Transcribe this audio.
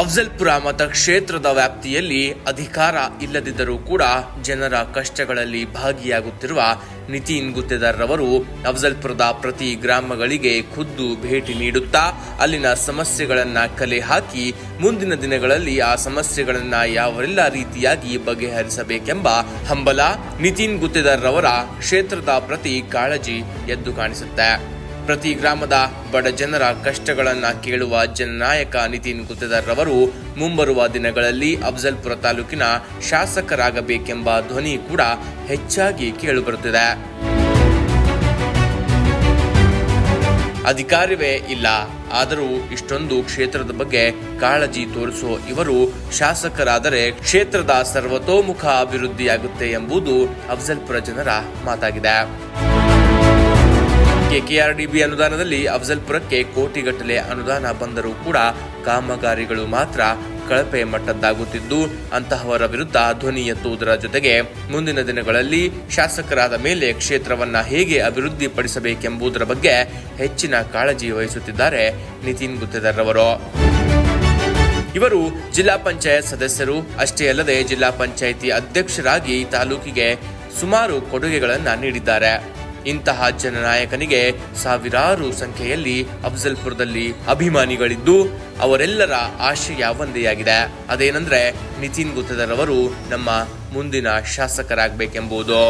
ಅಫ್ಜಲ್ಪುರ ಮತಕ್ಷೇತ್ರದ ವ್ಯಾಪ್ತಿಯಲ್ಲಿ ಅಧಿಕಾರ ಇಲ್ಲದಿದ್ದರೂ ಕೂಡ ಜನರ ಕಷ್ಟಗಳಲ್ಲಿ ಭಾಗಿಯಾಗುತ್ತಿರುವ ನಿತಿನ್ ಗುತ್ತೇದಾರ್ ಅವರು ಅಫ್ಜಲ್ಪುರದ ಪ್ರತಿ ಗ್ರಾಮಗಳಿಗೆ ಖುದ್ದು ಭೇಟಿ ನೀಡುತ್ತಾ ಅಲ್ಲಿನ ಸಮಸ್ಯೆಗಳನ್ನು ಕಲೆ ಹಾಕಿ ಮುಂದಿನ ದಿನಗಳಲ್ಲಿ ಆ ಸಮಸ್ಯೆಗಳನ್ನು ಯಾವೆಲ್ಲ ರೀತಿಯಾಗಿ ಬಗೆಹರಿಸಬೇಕೆಂಬ ಹಂಬಲ ನಿತಿನ್ ಗುತ್ತೇದಾರ್ ಅವರ ಕ್ಷೇತ್ರದ ಪ್ರತಿ ಕಾಳಜಿ ಎದ್ದು ಕಾಣಿಸುತ್ತೆ. ಪ್ರತಿ ಗ್ರಾಮದ ಬಡ ಜನರ ಕಷ್ಟಗಳನ್ನು ಕೇಳುವ ಜನನಾಯಕ ನಿತಿನ್ ಗುತ್ತೇದಾರ್ ರವರು ಮುಂಬರುವ ದಿನಗಳಲ್ಲಿ ಅಫ್ಜಲ್ಪುರ ತಾಲೂಕಿನ ಶಾಸಕರಾಗಬೇಕೆಂಬ ಧ್ವನಿ ಕೂಡ ಹೆಚ್ಚಾಗಿ ಕೇಳಿಬರುತ್ತಿದೆ. ಅಧಿಕಾರವೇ ಇಲ್ಲ. ಆದರೂ ಇಷ್ಟೊಂದು ಕ್ಷೇತ್ರದ ಬಗ್ಗೆ ಕಾಳಜಿ ತೋರಿಸೋ ಇವರು ಶಾಸಕರಾದರೆ ಕ್ಷೇತ್ರದ ಸರ್ವತೋಮುಖ ಅಭಿವೃದ್ಧಿಯಾಗುತ್ತೆ ಎಂಬುದು ಅಫ್ಜಲ್ಪುರ ಜನರ ಮಾತಾಗಿದೆ. ಕೆಕೆಆರ್ಡಿಬಿ ಅನುದಾನದಲ್ಲಿ ಅಫ್ಜಲ್ಪುರಕ್ಕೆ ಕೋಟಿಗಟ್ಟಲೆ ಅನುದಾನ ಬಂದರೂ ಕೂಡ ಕಾಮಗಾರಿಗಳು ಮಾತ್ರ ಕಳಪೆ ಮಟ್ಟದ್ದಾಗುತ್ತಿದ್ದು, ಅಂತಹವರ ವಿರುದ್ಧ ಧ್ವನಿ ಎತ್ತುವುದರ ಜೊತೆಗೆ ಮುಂದಿನ ದಿನಗಳಲ್ಲಿ ಶಾಸಕರಾದ ಮೇಲೆ ಕ್ಷೇತ್ರವನ್ನ ಹೇಗೆ ಅಭಿವೃದ್ಧಿಪಡಿಸಬೇಕೆಂಬುದರ ಬಗ್ಗೆ ಹೆಚ್ಚಿನ ಕಾಳಜಿ ವಹಿಸುತ್ತಿದ್ದಾರೆ ನಿತಿನ್ ಗುತ್ತೇದಾರ್ರವರು ಇವರು ಜಿಲ್ಲಾ ಪಂಚಾಯತ್ ಸದಸ್ಯರು, ಅಷ್ಟೇ ಅಲ್ಲದೆ ಜಿಲ್ಲಾ ಪಂಚಾಯಿತಿ ಅಧ್ಯಕ್ಷರಾಗಿ ತಾಲೂಕಿಗೆ ಸುಮಾರು ಕೊಡುಗೆಗಳನ್ನು ನೀಡಿದ್ದಾರೆ. ಇಂತಹ ಜನನಾಯಕನಿಗೆ ಸಾವಿರಾರು ಸಂಖ್ಯೆಯಲ್ಲಿ ಅಫ್ಜಲ್ಪುರದಲ್ಲಿ ಅಭಿಮಾನಿಗಳಿದ್ದು, ಅವರೆಲ್ಲರ ಆಶಯ ಒಂದೇಯಾಗಿದೆ. ಅದೇನೆಂದ್ರೆ ನಿತಿನ್ ಗುತ್ತದರವರು ನಮ್ಮ ಮುಂದಿನ ಶಾಸಕರಾಗಬೇಕೆಂಬುದು.